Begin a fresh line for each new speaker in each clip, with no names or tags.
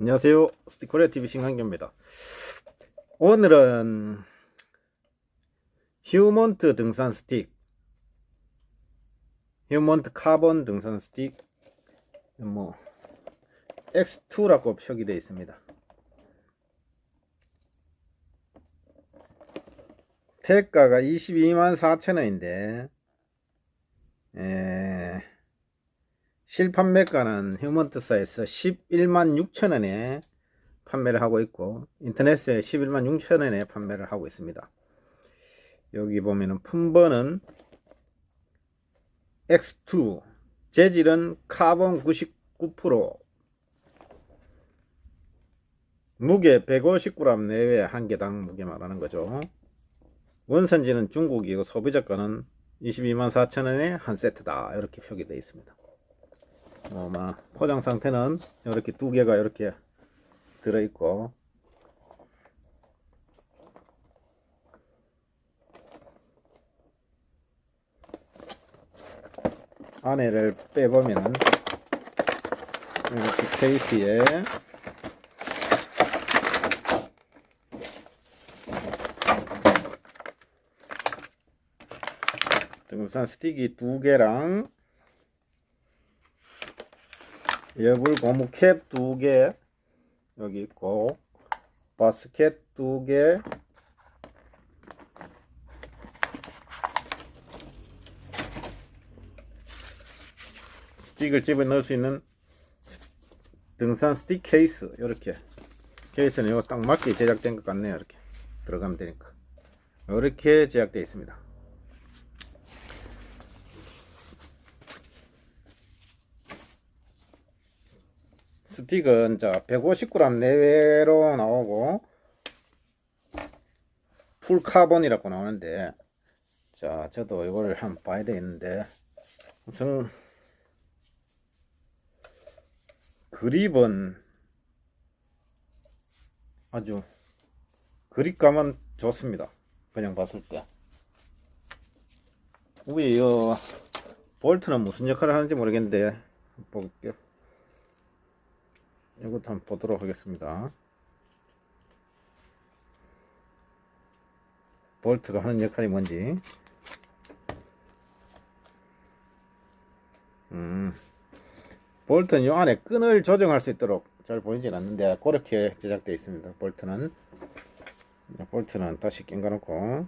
안녕하세요. 스티커레 TV 신강규입니다. 오늘은 휴먼트 등산 스틱, 휴먼트 카본 등산 스틱, 뭐 X2라고 표기되어 있습니다. 대가가 22만 4천 원인데 실판매가는 휴먼트사에서 11만 6천원에 판매를 하고 있고 인터넷에 11만 6천원에 판매를 하고 있습니다. 여기 보면은 품번은 X2 재질은 카본 99% 무게 150g 내외 한 개당 무게 말하는 거죠. 원산지는 중국이고 소비자가는 22만 4천원에 한 세트다 이렇게 표기되어 있습니다. 어, 막 포장 상태는 이렇게 두 개가 이렇게 들어 있고. 안에를 빼보면은 이렇게 케이스에 등산 스틱이 두 개랑 여불 고무 캡 두 개 여기 있고 바스켓 두 개 스틱을 집어 넣을 수 있는 등산 스틱 케이스 이렇게. 케이스는 이거 딱 맞게 제작된 것 같네요 이렇게. 들어가면 되니까. 이렇게 제작되어 있습니다 스틱은 자 150g 내외로 나오고 풀 카본이라고 나오는데 자 저도 이거를 한번 봐야 되겠는데. 우선 그립은 아주 그립감은 좋습니다. 그냥 봤을 때. 위에 이 볼트는 무슨 역할을 하는지 모르겠는데 볼게요 이것도 한번 보도록 하겠습니다. 볼트가 하는 역할이 뭔지. 음, 볼트는 이 안에 끈을 조정할 수 있도록 잘 보이진 않는데 그렇게 제작되어 있습니다. 볼트는 볼트는 다시 낑겨 놓고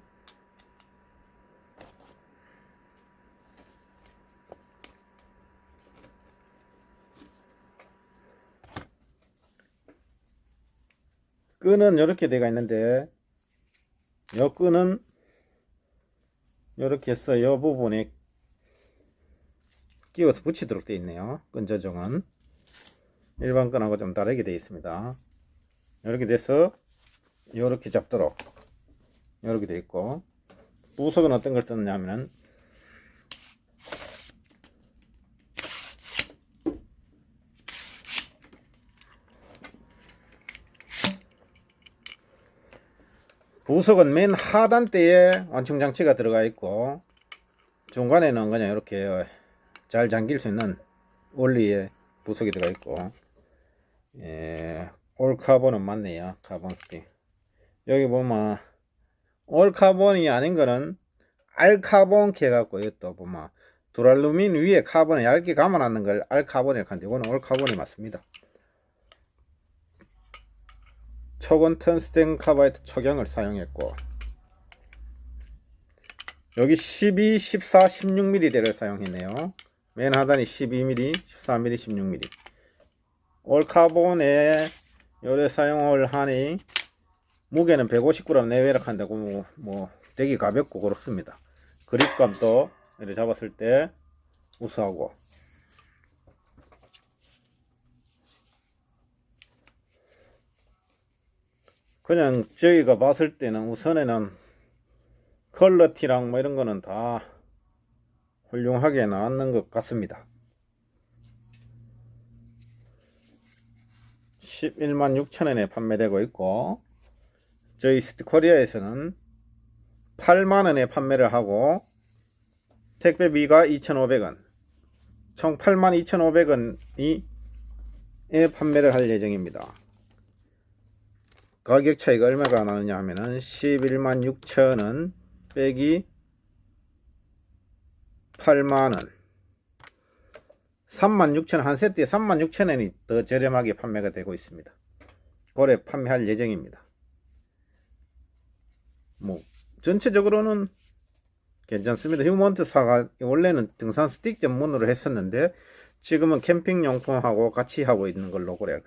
끈은 이렇게 되어 있는데 이 끈은 이렇게 해서 이 부분에 끼워서 붙이도록 되어 있네요. 끈 조정은. 일반 끈하고 좀 다르게 되어 있습니다. 이렇게 돼서 이렇게 잡도록 이렇게 되어 있고 부석은 어떤 걸 썼냐면은 부석은 맨 하단대에 완충 장치가 들어가 있고 중간에는 그냥 이렇게 잘 잠길 수 있는 원리의 부석이 들어가 있고. 예, 올 카본은 맞네요. 카본 스틱. 여기 보면 올 카본이 아닌 거는 알카본 캐 갖고 이것도 보면 두랄루민 위에 카본을 얇게 감아놨는 걸 알카본이라고 하는데 이거는 올 카본이 맞습니다 초건 턴 스텐 카바이트 초경을 사용했고 여기 12, 14, 16mm대를 사용했네요. 맨 하단이 12mm, 14mm, 16mm. 올카본에 요래 사용을 하니 무게는 150g 내외라 한다고 뭐, 뭐 되게 가볍고 그렇습니다. 그립감도 이렇게 잡았을 때 우수하고 그냥 저희가 봤을 때는 우선에는 퀄러티랑 뭐 이런 거는 다 훌륭하게 나왔는 것 같습니다. 11만 6천원에 판매되고 있고 저희 스티코리아에서는 8만원에 판매를 하고 택배비가 2,500원 총 82,500원이 판매를 할 예정입니다. 가격 차이가 얼마가 나느냐 하면은 11만 6천원 빼기 8만원 3만 6천원 한 세트에 3만 6천 원이 더 저렴하게 판매가 되고 있습니다. 고래 판매할 예정입니다. 뭐 전체적으로는 괜찮습니다. 휴먼트 사가 원래는 등산 스틱 전문으로 했었는데 지금은 캠핑 용품하고 같이 하고 있는 걸로 그래요.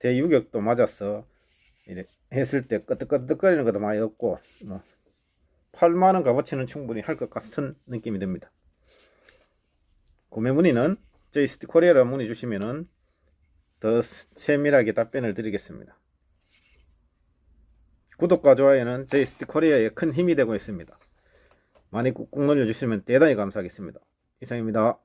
대유격도 맞아서 이래 했을 때 끄덕끄덕거리는 것도 많이 없고 뭐 8만 원 값어치는 충분히 할 것 같은 느낌이 듭니다. 구매 문의는 저희 스티코리아로 문의 주시면은 더 세밀하게 답변을 드리겠습니다. 구독과 좋아요는 저희 스티코리아에 큰 힘이 되고 있습니다. 많이 꾹꾹 눌러주시면 대단히 감사하겠습니다. 이상입니다.